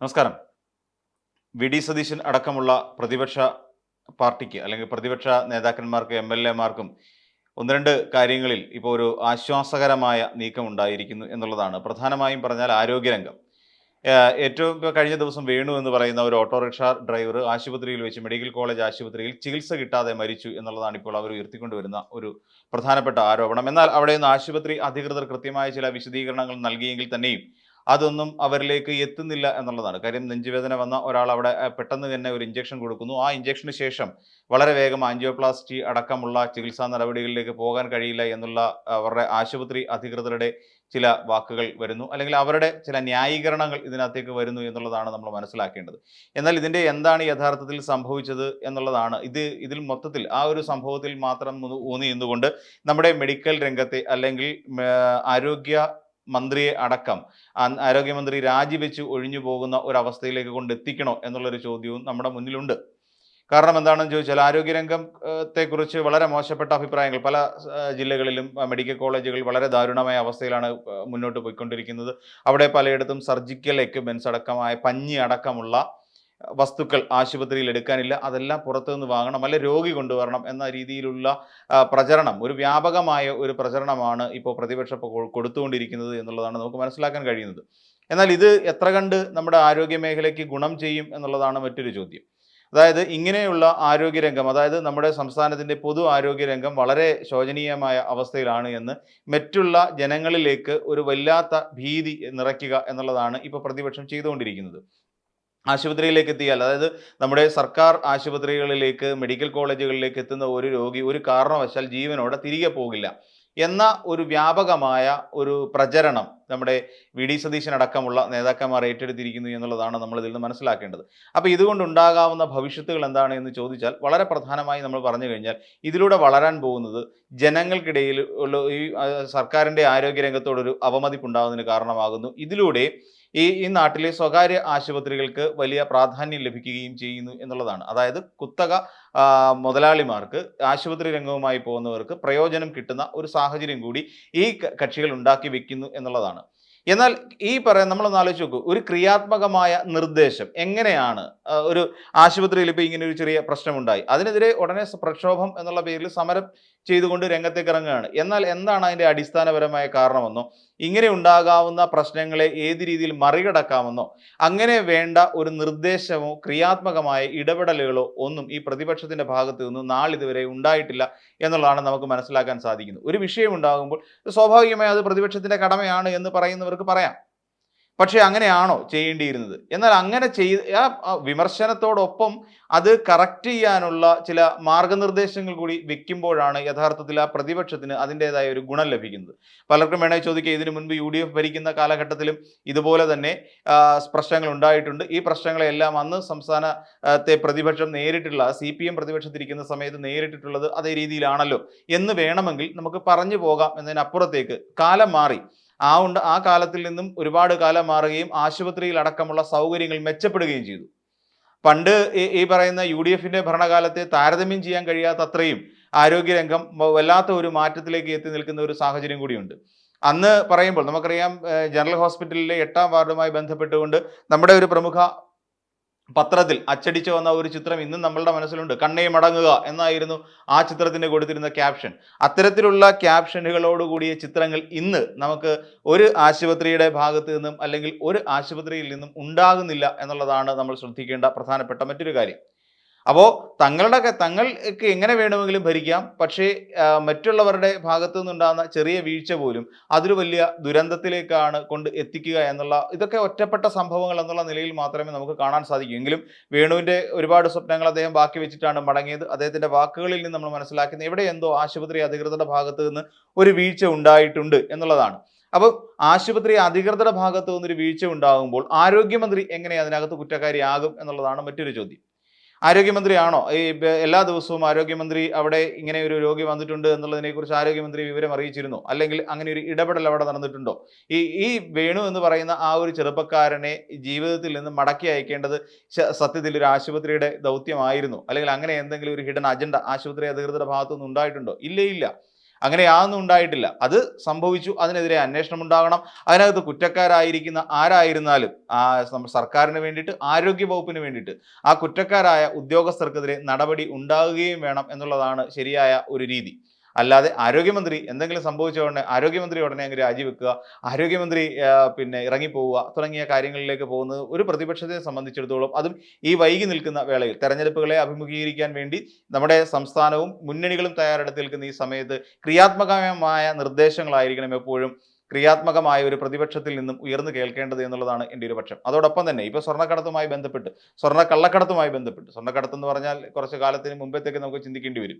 നമസ്കാരം. V D Satheesan അടക്കമുള്ള പ്രതിപക്ഷ പാർട്ടിക്ക് അല്ലെങ്കിൽ പ്രതിപക്ഷ നേതാക്കന്മാർക്ക് എം എൽ എമാർക്കും ഒന്ന് രണ്ട് കാര്യങ്ങളിൽ ഇപ്പോൾ ഒരു ആശ്വാസകരമായ നീക്കം ഉണ്ടായിരിക്കുന്നു എന്നുള്ളതാണ്. പ്രധാനമായും പറഞ്ഞാൽ ആരോഗ്യരംഗം. ഏറ്റവും ഇപ്പോൾ കഴിഞ്ഞ ദിവസം വേണു എന്ന് പറയുന്ന ഒരു ഓട്ടോറിക്ഷ ഡ്രൈവർ ആശുപത്രിയിൽ വെച്ച് മെഡിക്കൽ കോളേജ് ആശുപത്രിയിൽ ചികിത്സ കിട്ടാതെ മരിച്ചു എന്നുള്ളതാണ് ഇപ്പോൾ അവർ ഉയർത്തിക്കൊണ്ടുവരുന്ന ഒരു പ്രധാനപ്പെട്ട ആരോപണം. എന്നാൽ അവിടെ നിന്ന് ആശുപത്രി അധികൃതർ കൃത്യമായ ചില വിശദീകരണങ്ങൾ നൽകിയെങ്കിൽ തന്നെയും അതൊന്നും അവരിലേക്ക് എത്തുന്നില്ല എന്നുള്ളതാണ്. കാര്യം നെഞ്ചുവേദന വന്ന ഒരാൾ അവിടെ പെട്ടെന്ന് തന്നെ ഒരു ഇഞ്ചക്ഷൻ കൊടുക്കുന്നു. ആ ഇഞ്ചക്ഷന് ശേഷം വളരെ വേഗം ആൻജിയോപ്ലാസ്റ്റി അടക്കമുള്ള ചികിത്സാ നടപടികളിലേക്ക് പോകാൻ കഴിയില്ല എന്നുള്ള അവരുടെ ആശുപത്രി അധികൃതരുടെ ചില വാക്കുകൾ വരുന്നു. അല്ലെങ്കിൽ അവരുടെ ചില ന്യായീകരണങ്ങൾ ഇതിനകത്തേക്ക് വരുന്നു എന്നുള്ളതാണ് നമ്മൾ മനസ്സിലാക്കേണ്ടത്. എന്നാൽ ഇതിന്റെ എന്താണ് യഥാർത്ഥത്തിൽ സംഭവിച്ചത് എന്നുള്ളതാണ്. ഇത് ഇതിൽ മൊത്തത്തിൽ ആ ഒരു സംഭവത്തിൽ മാത്രം ഊന്നി നിന്നുകൊണ്ട് നമ്മുടെ മെഡിക്കൽ രംഗത്തെ അല്ലെങ്കിൽ ആരോഗ്യ മന്ത്രിയെ അടക്കം ആരോഗ്യമന്ത്രി രാജിവെച്ച് ഒഴിഞ്ഞു പോകുന്ന ഒരു അവസ്ഥയിലേക്ക് കൊണ്ടെത്തിക്കണോ എന്നുള്ളൊരു ചോദ്യവും നമ്മുടെ മുന്നിലുണ്ട്. കാരണം എന്താണെന്ന് ചോദിച്ചാൽ ആരോഗ്യരംഗത്തെക്കുറിച്ച് വളരെ മോശപ്പെട്ട അഭിപ്രായങ്ങൾ പല ജില്ലകളിലും മെഡിക്കൽ കോളേജുകൾ വളരെ ദാരുണമായ അവസ്ഥയിലാണ് മുന്നോട്ട് പോയിക്കൊണ്ടിരിക്കുന്നത്. അവിടെ പലയിടത്തും സർജിക്കൽ എക്യുപ്മെൻസ് അടക്കമായ പഞ്ഞി അടക്കമുള്ള വസ്തുക്കൾ ആശുപത്രിയിൽ എടുക്കാനില്ല അതെല്ലാം പുറത്തുനിന്ന് വാങ്ങണം അല്ലെ രോഗി കൊണ്ടുവരണം എന്ന രീതിയിലുള്ള പ്രചരണം ഒരു വ്യാപകമായ ഒരു പ്രചരണമാണ് ഇപ്പോൾ പ്രതിപക്ഷം കൊടുത്തുകൊണ്ടിരിക്കുന്നത് എന്നുള്ളതാണ് നമുക്ക് മനസ്സിലാക്കാൻ കഴിയുന്നത്. എന്നാൽ ഇത് എത്ര കണ്ട് നമ്മുടെ ആരോഗ്യ മേഖലയ്ക്ക് ഗുണം ചെയ്യും എന്നുള്ളതാണ് മറ്റൊരു ചോദ്യം. അതായത് ഇങ്ങനെയുള്ള ആരോഗ്യരംഗം അതായത് നമ്മുടെ സംസ്ഥാനത്തിന്റെ പൊതു ആരോഗ്യരംഗം വളരെ ശോചനീയമായ അവസ്ഥയിലാണ് എന്ന് മറ്റുള്ള ജനങ്ങളിലേക്ക് ഒരു വല്ലാത്ത ഭീതി നിറയ്ക്കുക എന്നുള്ളതാണ് ഇപ്പോൾ പ്രതിപക്ഷം ചെയ്തുകൊണ്ടിരിക്കുന്നത്. ആശുപത്രിയിലേക്ക് എത്തിയാൽ അതായത് നമ്മുടെ സർക്കാർ ആശുപത്രികളിലേക്ക് മെഡിക്കൽ കോളേജുകളിലേക്ക് എത്തുന്ന ഒരു രോഗി ഒരു കാരണവശാൽ ജീവനോടെ തിരികെ പോകില്ല. എന്ന ഒരു വ്യാപകമായ ഒരു പ്രചരണം നമ്മുടെ വി ഡി സതീശൻ അടക്കമുള്ള നേതാക്കന്മാർ ഏറ്റെടുത്തിരിക്കുന്നു എന്നുള്ളതാണ് നമ്മൾ ഇതിൽ നിന്ന് മനസ്സിലാക്കേണ്ടത്. അപ്പോൾ ഇതുകൊണ്ടുണ്ടാകാവുന്ന ഭവിഷ്യത്തുകൾ എന്താണ് എന്ന് ചോദിച്ചാൽ വളരെ പ്രധാനമായി നമ്മൾ പറഞ്ഞു കഴിഞ്ഞാൽ ഇതിലൂടെ വളരാൻ പോകുന്നത് ജനങ്ങൾക്കിടയിൽ ഉള്ള ഈ സർക്കാരിന്റെ ആരോഗ്യരംഗത്തോടൊരു അവമതിപ്പുണ്ടാകുന്നതിന് കാരണമാകുന്നു. ഇതിലൂടെ ഈ ഈ നാട്ടിലെ സ്വകാര്യ ആശുപത്രികൾക്ക് വലിയ പ്രാധാന്യം ലഭിക്കുകയും ചെയ്യുന്നു എന്നുള്ളതാണ്. അതായത് കുത്തക മുതലാളിമാർക്ക് ആശുപത്രി രംഗവുമായി പോകുന്നവർക്ക് പ്രയോജനം കിട്ടുന്ന ഒരു സാഹചര്യം കൂടി ഈ കക്ഷികൾ ഉണ്ടാക്കി വെക്കുന്നു എന്നുള്ളതാണ്. എന്നാൽ ഈ പറയാൻ നമ്മളൊന്ന് ആലോചിച്ച് നോക്കൂ. ഒരു ക്രിയാത്മകമായ നിർദ്ദേശം എങ്ങനെയാണ്? ഒരു ആശുപത്രിയിൽ ഇപ്പോൾ ഇങ്ങനെ ഒരു ചെറിയ പ്രശ്നമുണ്ടായി. അതിനെതിരെ ഉടനെ പ്രക്ഷോഭം എന്നുള്ള പേരിൽ സമരം ചെയ്തുകൊണ്ട് രംഗത്തേക്ക് ഇറങ്ങുകയാണ്. എന്നാൽ എന്താണ് അതിന്റെ അടിസ്ഥാനപരമായ കാരണമെന്നോ ഇങ്ങനെ ഉണ്ടാകാവുന്ന പ്രശ്നങ്ങളെ ഏത് രീതിയിൽ മറികടക്കാമെന്നോ അങ്ങനെ വേണ്ട ഒരു നിർദ്ദേശമോ ക്രിയാത്മകമായ ഇടപെടലുകളോ ഒന്നും ഈ പ്രതിപക്ഷത്തിന്റെ ഭാഗത്തു നിന്നും നാളിതുവരെ ഉണ്ടായിട്ടില്ല എന്നുള്ളതാണ് നമുക്ക് മനസ്സിലാക്കാൻ സാധിക്കുന്നത്. ഒരു വിഷയം ഉണ്ടാകുമ്പോൾ സ്വാഭാവികമായി അത് പ്രതിപക്ഷത്തിന്റെ കടമയാണ് എന്ന് പറയുന്നവർക്ക് പറയാം. പക്ഷേ അങ്ങനെയാണോ ചെയ്യേണ്ടിയിരുന്നത്? എന്നാൽ അങ്ങനെ ചെയ്ത് ആ ആ വിമർശനത്തോടൊപ്പം അത് കറക്റ്റ് ചെയ്യാനുള്ള ചില മാർഗനിർദ്ദേശങ്ങൾ കൂടി വെക്കുമ്പോഴാണ് യഥാർത്ഥത്തിൽ ആ പ്രതിപക്ഷത്തിന് അതിന്റെതായ ഒരു ഗുണം ലഭിക്കുന്നത്. പലർക്കും വേണമെങ്കിൽ ചോദിക്കുക ഇതിനു മുൻപ് യു ഡി എഫ് ഭരിക്കുന്ന കാലഘട്ടത്തിലും ഇതുപോലെ തന്നെ പ്രശ്നങ്ങൾ ഉണ്ടായിട്ടുണ്ട്. ഈ പ്രശ്നങ്ങളെല്ലാം അന്ന് സംസ്ഥാനത്തെ പ്രതിപക്ഷം നേരിട്ടുള്ള സി പി എം പ്രതിപക്ഷത്തിരിക്കുന്ന സമയത്ത് നേരിട്ടിട്ടുള്ളത് അതേ രീതിയിലാണല്ലോ എന്ന് വേണമെങ്കിൽ നമുക്ക് പറഞ്ഞു പോകാം എന്നതിനപ്പുറത്തേക്ക് കാലം മാറി. ആ ഉണ്ട് ആ കാലത്തിൽ നിന്നും ഒരുപാട് കാലം മാറുകയും ആശുപത്രിയിൽ അടക്കമുള്ള സൗകര്യങ്ങൾ മെച്ചപ്പെടുകയും ചെയ്തു. പണ്ട് ഈ പറയുന്ന യു ഡി എഫിന്റെ ഭരണകാലത്തെ താരതമ്യം ചെയ്യാൻ കഴിയാത്ത അത്രയും ആരോഗ്യരംഗം വല്ലാത്ത ഒരു മാറ്റത്തിലേക്ക് എത്തി നിൽക്കുന്ന ഒരു സാഹചര്യം കൂടിയുണ്ട്. അന്ന് പറയുമ്പോൾ നമുക്കറിയാം ജനറൽ ഹോസ്പിറ്റലിലെ എട്ടാം വാർഡുമായി ബന്ധപ്പെട്ടുകൊണ്ട് നമ്മുടെ ഒരു പ്രമുഖ പത്രത്തിൽ അച്ചടിച്ചു വന്ന ഒരു ചിത്രം ഇന്നും നമ്മളുടെ മനസ്സിലുണ്ട്. കണ്ണേ മടങ്ങുക എന്നായിരുന്നു ആ ചിത്രത്തിന് കൊടുത്തിരുന്ന ക്യാപ്ഷൻ. അത്തരത്തിലുള്ള ക്യാപ്ഷനുകളോട് കൂടിയ ചിത്രങ്ങൾ ഇന്ന് നമുക്ക് ഒരു ആശുപത്രിയുടെ ഭാഗത്തു നിന്നും അല്ലെങ്കിൽ ഒരു ആശുപത്രിയിൽ നിന്നും ഉണ്ടാകുന്നില്ല എന്നുള്ളതാണ് നമ്മൾ ശ്രദ്ധിക്കേണ്ട പ്രധാനപ്പെട്ട മറ്റൊരു കാര്യം. അപ്പോൾ തങ്ങളുടെ തങ്ങൾക്ക് എങ്ങനെ വേണമെങ്കിലും ഭരിക്കാം. പക്ഷേ മറ്റുള്ളവരുടെ ഭാഗത്തു നിന്നുണ്ടാകുന്ന ചെറിയ വീഴ്ച പോലും അതൊരു വലിയ ദുരന്തത്തിലേക്കാണ് കൊണ്ട് എത്തിക്കുക എന്നുള്ള ഇതൊക്കെ ഒറ്റപ്പെട്ട സംഭവങ്ങൾ എന്നുള്ള നിലയിൽ മാത്രമേ നമുക്ക് കാണാൻ സാധിക്കൂ. എങ്കിലും വേണുവിന്റെ ഒരുപാട് സ്വപ്നങ്ങൾ അദ്ദേഹം ബാക്കി വെച്ചിട്ടാണ് മടങ്ങിയത്. അദ്ദേഹത്തിന്റെ വാക്കുകളിൽ നിന്ന് നമ്മൾ മനസ്സിലാക്കുന്നത് എവിടെ എന്തോ ആശുപത്രി അധികൃതരുടെ ഭാഗത്ത് നിന്ന് ഒരു വീഴ്ച ഉണ്ടായിട്ടുണ്ട് എന്നുള്ളതാണ്. അപ്പം ആശുപത്രി അധികൃതരുടെ ഭാഗത്ത് നിന്നൊരു വീഴ്ച ഉണ്ടാകുമ്പോൾ ആരോഗ്യമന്ത്രി എങ്ങനെ അതിനകത്ത് കുറ്റക്കാരിയാകും എന്നുള്ളതാണ് മറ്റൊരു ചോദ്യം. ആരോഗ്യമന്ത്രിയാണോ? ഈ എല്ലാ ദിവസവും ആരോഗ്യമന്ത്രി അവിടെ ഇങ്ങനെ ഒരു രോഗി വന്നിട്ടുണ്ട് എന്നുള്ളതിനെക്കുറിച്ച് ആരോഗ്യമന്ത്രി വിവരം അറിയിച്ചിരുന്നു. അല്ലെങ്കിൽ അങ്ങനെ ഒരു ഇടപെടൽ അവിടെ നടന്നിട്ടുണ്ടോ? ഈ ഈ വേണു എന്ന് പറയുന്ന ആ ഒരു ചെറുപ്പക്കാരനെ ജീവിതത്തിൽ നിന്ന് മടക്കി അയക്കേണ്ടത് സത്യത്തിൽ ഒരു ആശുപത്രിയുടെ ദൗത്യമായിരുന്നു. അല്ലെങ്കിൽ അങ്ങനെ എന്തെങ്കിലും ഒരു ഹിഡൻ അജണ്ട ആശുപത്രി അധികൃതരുടെ ഭാഗത്തുനിന്ന് ഉണ്ടായിട്ടുണ്ടോ? ഇല്ലേ ഇല്ല. അങ്ങനെ യാതൊന്നും ഉണ്ടായിട്ടില്ല. അത് സംഭവിച്ചു അതിനെതിരെ അന്വേഷണം ഉണ്ടാകണം. അതിനകത്ത് കുറ്റക്കാരായിരിക്കുന്ന ആരായിരുന്നാലും ആ സർക്കാരിന് വേണ്ടിയിട്ട് ആരോഗ്യ വകുപ്പിന് വേണ്ടിയിട്ട് ആ കുറ്റക്കാരായ ഉദ്യോഗസ്ഥർക്കെതിരെ നടപടി ഉണ്ടാകുകയും വേണം എന്നുള്ളതാണ് ശരിയായ ഒരു രീതി. അല്ലാതെ ആരോഗ്യമന്ത്രി എന്തെങ്കിലും സംഭവിച്ച ഉടനെ ആരോഗ്യമന്ത്രി ഉടനെ അങ്ങ് രാജിവെക്കുക ആരോഗ്യമന്ത്രി പിന്നെ ഇറങ്ങിപ്പോവുക തുടങ്ങിയ കാര്യങ്ങളിലേക്ക് പോകുന്നത് ഒരു പ്രതിപക്ഷത്തെ സംബന്ധിച്ചിടത്തോളം അതും ഈ വൈകി നിൽക്കുന്ന വേളയിൽ. തെരഞ്ഞെടുപ്പുകളെ അഭിമുഖീകരിക്കാൻ വേണ്ടി നമ്മുടെ സംസ്ഥാനവും മുന്നണികളും തയ്യാറെടുത്ത് നിൽക്കുന്ന ഈ സമയത്ത് ക്രിയാത്മകമായ നിർദ്ദേശങ്ങളായിരിക്കണം എപ്പോഴും ക്രിയാത്മകമായ ഒരു പ്രതിപക്ഷത്തിൽ നിന്നും ഉയർന്നു കേൾക്കേണ്ടത് എന്നുള്ളതാണ് എന്റെ ഒരു പക്ഷം. അതോടൊപ്പം തന്നെ ഇപ്പോൾ സ്വർണക്കടത്തുമായി ബന്ധപ്പെട്ട് സ്വർണ കള്ളക്കടത്തുമായി ബന്ധപ്പെട്ട് സ്വർണക്കടത്ത് എന്ന് പറഞ്ഞാൽ കുറച്ച് കാലത്തിന് മുമ്പത്തേക്ക് നമുക്ക് ചിന്തിക്കേണ്ടി വരും.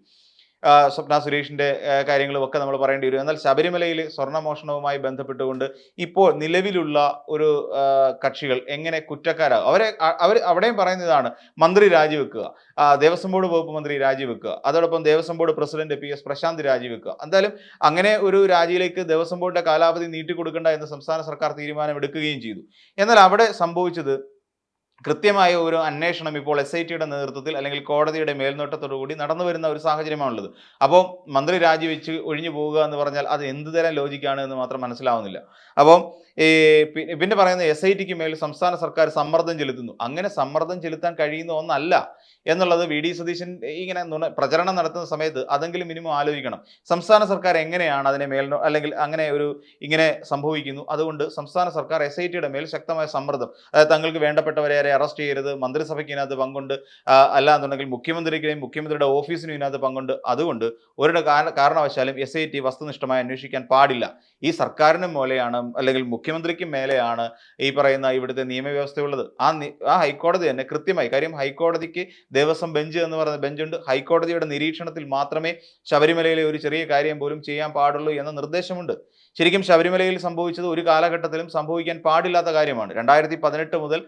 സ്വപ്ന സുരേഷിന്റെ കാര്യങ്ങളും ഒക്കെ നമ്മൾ പറയേണ്ടി വരും. എന്നാൽ ശബരിമലയിൽ സ്വർണമോഷണവുമായി ബന്ധപ്പെട്ടുകൊണ്ട് ഇപ്പോൾ നിലവിലുള്ള ഒരു കക്ഷികൾ എങ്ങനെ കുറ്റക്കാരാകും? അവരെ അവർ അവിടെയും പറയുന്നതാണ് മന്ത്രി രാജിവെക്കുക. ദേവസ്വം ബോർഡ് വകുപ്പ് മന്ത്രി രാജിവെക്കുക. അതോടൊപ്പം Devaswom board president P S Prashanth രാജിവെക്കുക. എന്തായാലും അങ്ങനെ ഒരു രാജിയിലേക്ക് ദേവസ്വം ബോർഡിന്റെ കാലാവധി നീട്ടിക്കൊടുക്കേണ്ട എന്ന് സംസ്ഥാന സർക്കാർ തീരുമാനം തീരുമാനമെടുക്കുകയും ചെയ്തു. എന്നാൽ അവിടെ സംഭവിച്ചത് കൃത്യമായ ഒരു അന്വേഷണം ഇപ്പോൾ എസ് ഐ ടിയുടെ നേതൃത്വത്തിൽ അല്ലെങ്കിൽ കോടതിയുടെ മേൽനോട്ടത്തോടു കൂടി നടന്നു വരുന്ന ഒരു സാഹചര്യമാണുള്ളത്. അപ്പോൾ മന്ത്രി രാജിവെച്ച് ഒഴിഞ്ഞു പോവുക എന്ന് പറഞ്ഞാൽ അത് എന്ത് തരം ലോജിക്കാണ് എന്ന് മാത്രം മനസ്സിലാവുന്നില്ല. അപ്പം പിന്നെ പറയുന്ന എസ് ഐ ടിക്ക് മേൽ സംസ്ഥാന സർക്കാർ സമ്മർദ്ദം ചെലുത്തുന്നു. അങ്ങനെ സമ്മർദ്ദം ചെലുത്താൻ കഴിയുന്ന ഒന്നല്ല എന്നുള്ളത് വി ഡി സതീശൻ ഇങ്ങനെ നുണ- പ്രചരണം നടത്തുന്ന സമയത്ത് അതെങ്കിലും മിനിമം ആലോചിക്കണം. സംസ്ഥാന സർക്കാർ എങ്ങനെയാണ് അതിനെ മേൽനോ അല്ലെങ്കിൽ അങ്ങനെ ഒരു ഇങ്ങനെ സംഭവിക്കുന്നു. അതുകൊണ്ട് സംസ്ഥാന സർക്കാർ എസ് ഐ ടിയുടെ മേൽ ശക്തമായ സമ്മർദ്ദം അതായത് തങ്ങൾക്ക് വേണ്ടപ്പെട്ടവരെ ആരെ അറസ്റ്റ് ചെയ്യരുത് മന്ത്രിസഭയ്ക്ക് ഇതിനകത്ത് പങ്കുണ്ട്. അല്ല എന്നുണ്ടെങ്കിൽ മുഖ്യമന്ത്രിക്കും മുഖ്യമന്ത്രിയുടെ ഓഫീസിനും ഇതിനകത്ത് പങ്കുണ്ട്. അതുകൊണ്ട് ഒരു കാരണവശാലും എസ് ഐ ടി വസ്തുനിഷ്ഠമായി അന്വേഷിക്കാൻ പാടില്ല. ഈ സർക്കാരിനും മേലെയാണ് അല്ലെങ്കിൽ മുഖ്യമന്ത്രിക്കും മേലെയാണ് ഈ പറയുന്ന ഇവിടുത്തെ നിയമവ്യവസ്ഥയുള്ളത്. ആ ആ ഹൈക്കോടതി തന്നെ കൃത്യമായി കാര്യം ഹൈക്കോടതിക്ക് ദേവസ്വം ബെഞ്ച് എന്ന് പറയുന്ന ബെഞ്ചുണ്ട്. ഹൈക്കോടതിയുടെ നിരീക്ഷണത്തിൽ മാത്രമേ ശബരിമലയിലെ ഒരു ചെറിയ കാര്യം പോലും ചെയ്യാൻ പാടുള്ളൂ എന്ന നിർദ്ദേശമുണ്ട്. ശരിക്കും ശബരിമലയിൽ സംഭവിച്ചത് ഒരു കാലഘട്ടത്തിലും സംഭവിക്കാൻ പാടില്ലാത്ത കാര്യമാണ്. രണ്ടായിരത്തി പതിനെട്ട് മുതൽ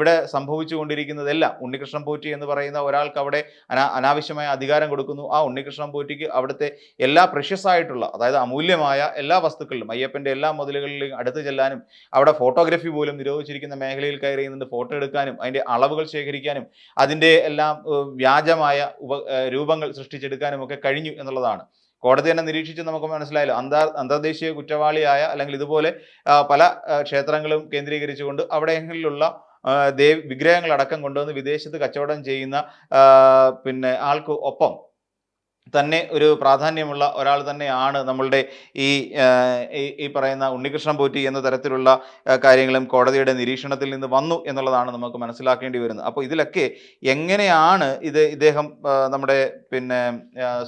ഇവിടെ സംഭവിച്ചുകൊണ്ടിരിക്കുന്നതെല്ലാം. ഉണ്ണികൃഷ്ണൻ പോറ്റി എന്ന് പറയുന്ന ഒരാൾക്ക് അവിടെ അനാ അനാവശ്യമായ അധികാരം കൊടുക്കുന്നു. ആ ഉണ്ണികൃഷ്ണൻ പോറ്റിക്ക് അവിടുത്തെ എല്ലാ പ്രഷ്യസ് ആയിട്ടുള്ള അതായത് അമൂല്യമായ എല്ലാ വസ്തുക്കളിലും അയ്യപ്പന്റെ എല്ലാ മുതലുകളിലും അടുത്ത് ചെല്ലാനും അവിടെ ഫോട്ടോഗ്രാഫി പോലും നിരോധിച്ചിരിക്കുന്ന മേഖലയിൽ കയറി നിന്ന് ഫോട്ടോ എടുക്കാനും അതിന്റെ അളവുകൾ ശേഖരിക്കാനും അതിന്റെ എല്ലാം വ്യാജമായ ഉപ രൂപങ്ങൾ സൃഷ്ടിച്ചെടുക്കാനും ഒക്കെ കഴിഞ്ഞു എന്നുള്ളതാണ്. കോടതി തന്നെ നിരീക്ഷിച്ച് നമുക്ക് മനസ്സിലായല്ലോ. അന്താ അന്തർദേശീയ കുറ്റവാളിയായ അല്ലെങ്കിൽ ഇതുപോലെ പല ക്ഷേത്രങ്ങളും കേന്ദ്രീകരിച്ചുകൊണ്ട് അവിടെയെങ്കിലുള്ള ദേവ് വിഗ്രഹങ്ങളടക്കം കൊണ്ടുവന്ന് വിദേശത്ത് കച്ചവടം ചെയ്യുന്ന പിന്നെ ആൾക്ക് ഒപ്പം തന്നെ ഒരു പ്രാധാന്യമുള്ള ഒരാൾ തന്നെയാണ് നമ്മളുടെ ഈ ഈ- പറയുന്ന ഉണ്ണികൃഷ്ണൻ പോറ്റി എന്ന തരത്തിലുള്ള കാര്യങ്ങളും കോടതിയുടെ നിരീക്ഷണത്തിൽ നിന്ന് വന്നു എന്നുള്ളതാണ് നമുക്ക് മനസ്സിലാക്കേണ്ടി വരുന്നത്. അപ്പോൾ ഇതിലൊക്കെ എങ്ങനെയാണ് ഇത് ഇദ്ദേഹം നമ്മുടെ പിന്നെ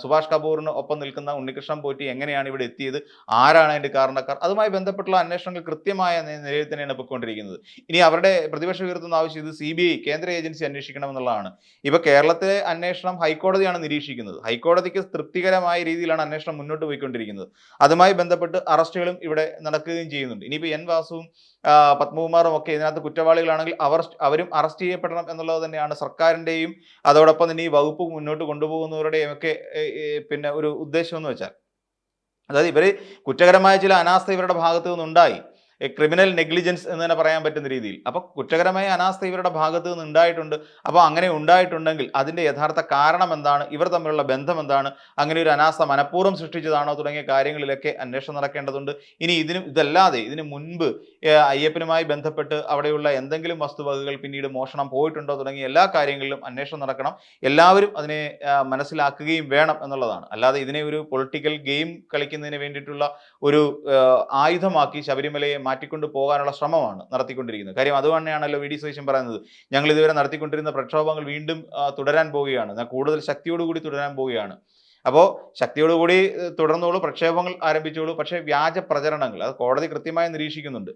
സുഭാഷ് കപൂറിന് ഒപ്പം നിൽക്കുന്ന ഉണ്ണികൃഷ്ണൻ പോറ്റി എങ്ങനെയാണ് ഇവിടെ എത്തിയത്? ആരാണ് അതിന്റെ കാരണക്കാർ? അതുമായി ബന്ധപ്പെട്ടുള്ള അന്വേഷണങ്ങൾ കൃത്യമായ നിലയിൽ തന്നെയാണ് പൊയ്ക്കൊണ്ടിരിക്കുന്നത്. ഇനി അവരുടെ പ്രതിപക്ഷം ഉയർത്തുന്ന ആവശ്യം ഇത് സി കേന്ദ്ര ഏജൻസി അന്വേഷിക്കണം എന്നുള്ളതാണ് ഇപ്പോൾ കേരളത്തിലെ അന്വേഷണം ഹൈക്കോടതിയാണ് നിരീക്ഷിക്കുന്നത്. ഹൈക്കോടതിക്ക് തൃപ്തികരമായ രീതിയിലാണ് അന്വേഷണം മുന്നോട്ട് പോയിക്കൊണ്ടിരിക്കുന്നത്. അതുമായി ബന്ധപ്പെട്ട് അറസ്റ്റുകളും ഇവിടെ നടക്കുകയും ചെയ്യുന്നുണ്ട്. ഇനിയിപ്പോൾ എൻ വാസുവും പത്മകുമാറും ഒക്കെ ഇതിനകത്ത് കുറ്റവാളികളാണെങ്കിൽ അവർ അവരും അറസ്റ്റ് ചെയ്യപ്പെടണം എന്നുള്ളത് തന്നെയാണ് സർക്കാരിന്റെയും അതോടൊപ്പം തന്നെ ഈ വകുപ്പ് മുന്നോട്ട് കൊണ്ടുപോകുന്നവരുടെയും ഒക്കെ പിന്നെ ഒരു ഉദ്ദേശം എന്ന് വെച്ചാൽ. അതായത് ഇവർ കുറ്റകരമായ ചില അനാസ്ഥ ഇവരുടെ ഭാഗത്തു നിന്നുണ്ടായി. ക്രിമിനൽ നെഗ്ലിജൻസ് എന്ന് തന്നെ പറയാൻ പറ്റുന്ന രീതിയിൽ. അപ്പോൾ കുറ്റകരമായ അനാസ്ഥ ഇവരുടെ ഭാഗത്തു നിന്ന് ഉണ്ടായിട്ടുണ്ട്. അപ്പോൾ അങ്ങനെ ഉണ്ടായിട്ടുണ്ടെങ്കിൽ അതിന്റെ യഥാർത്ഥ കാരണം എന്താണ്? ഇവർ തമ്മിലുള്ള ബന്ധം എന്താണ്? അങ്ങനെ ഒരു അനാസ്ഥ മനഃപൂർവം സൃഷ്ടിച്ചതാണോ തുടങ്ങിയ കാര്യങ്ങളിലൊക്കെ അന്വേഷണം നടക്കേണ്ടതുണ്ട്. ഇനി ഇതിനും ഇതല്ലാതെ ഇതിന് മുൻപ് അയ്യപ്പനുമായി ബന്ധപ്പെട്ട് അവിടെയുള്ള എന്തെങ്കിലും വസ്തുവകകൾ പിന്നീട് മോഷണം പോയിട്ടുണ്ടോ തുടങ്ങിയ എല്ലാ കാര്യങ്ങളിലും അന്വേഷണം നടക്കണം. എല്ലാവരും അതിനെ മനസ്സിലാക്കുകയും വേണം എന്നുള്ളതാണ്. അല്ലാതെ ഇതിനെ ഒരു പൊളിറ്റിക്കൽ ഗെയിം കളിക്കുന്നതിന് വേണ്ടിയിട്ടുള്ള ഒരു ആയുധമാക്കി ശബരിമലയെ മാറ്റിക്കൊണ്ട് പോകാനുള്ള ശ്രമമാണ് നടത്തിക്കൊണ്ടിരിക്കുന്നത്. കാര്യം അത് തന്നെയാണല്ലോ വി ഡി സതീശൻ പറയുന്നത്. ഞങ്ങൾ ഇതുവരെ നടത്തിക്കൊണ്ടിരുന്ന പ്രക്ഷോഭങ്ങൾ വീണ്ടും തുടരാൻ പോവുകയാണ്. കൂടുതൽ ശക്തിയോടുകൂടി തുടരാൻ പോവുകയാണ്. അപ്പോൾ ശക്തിയോടുകൂടി തുടർന്നോളൂ പ്രക്ഷേപങ്ങൾ ആരംഭിച്ചോളൂ. പക്ഷേ വ്യാജ പ്രചരണങ്ങൾ അത് കോടതി കൃത്യമായി നിരീക്ഷിക്കുന്നുണ്ട്.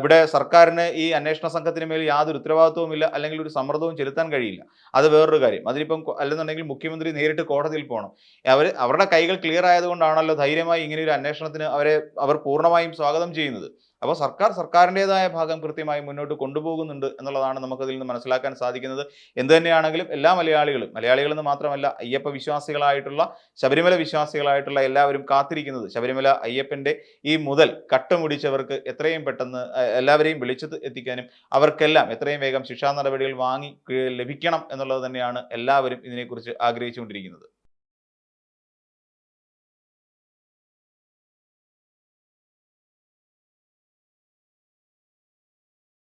ഇവിടെ സർക്കാരിന് ഈ അന്വേഷണ സംഘത്തിന് മേൽ യാതൊരു ഉത്തരവാദിത്വവും ഇല്ല അല്ലെങ്കിൽ ഒരു സമ്മർദ്ദവും ചെലുത്താൻ കഴിയില്ല. അത് വേറൊരു കാര്യം. അതിനിപ്പം അല്ലെന്നുണ്ടെങ്കിൽ മുഖ്യമന്ത്രി നേരിട്ട് കോടതിയിൽ പോകണം. അവർ അവരുടെ കൈകൾ ക്ലിയർ ആയതുകൊണ്ടാണല്ലോ ധൈര്യമായി ഇങ്ങനെ ഒരു അന്വേഷണത്തിന് അവരെ അവർ പൂർണമായും സ്വാഗതം ചെയ്യുന്നത്. അപ്പോൾ സർക്കാർ സർക്കാരിന്റെതായ ഭാഗം കൃത്യമായി മുന്നോട്ട് കൊണ്ടുപോകുന്നുണ്ട് എന്നുള്ളതാണ് നമുക്കതിൽ നിന്ന് മനസ്സിലാക്കാൻ സാധിക്കുന്നത്. എന്ത് തന്നെയാണെങ്കിലും എല്ലാ മലയാളികളും മലയാളികളെന്ന് മാത്രമല്ല അയ്യപ്പ വിശ്വാസികളായിട്ടുള്ള ശബരിമല വിശ്വാസികളായിട്ടുള്ള എല്ലാവരും കാത്തിരിക്കുന്നത്. ശബരിമല അയ്യപ്പന്റെ ഈ മുതൽ കട്ടുമുടിച്ചവർക്ക് എത്രയും പെട്ടെന്ന് എല്ലാവരെയും വിളിച്ചു എത്തിക്കാനും അവർക്കെല്ലാം എത്രയും വേഗം ശിക്ഷാ നടപടികൾ വാങ്ങി ലഭിക്കണം എന്നുള്ളത് തന്നെയാണ് എല്ലാവരും ഇതിനെക്കുറിച്ച് ആഗ്രഹിച്ചുകൊണ്ടിരിക്കുന്നത്.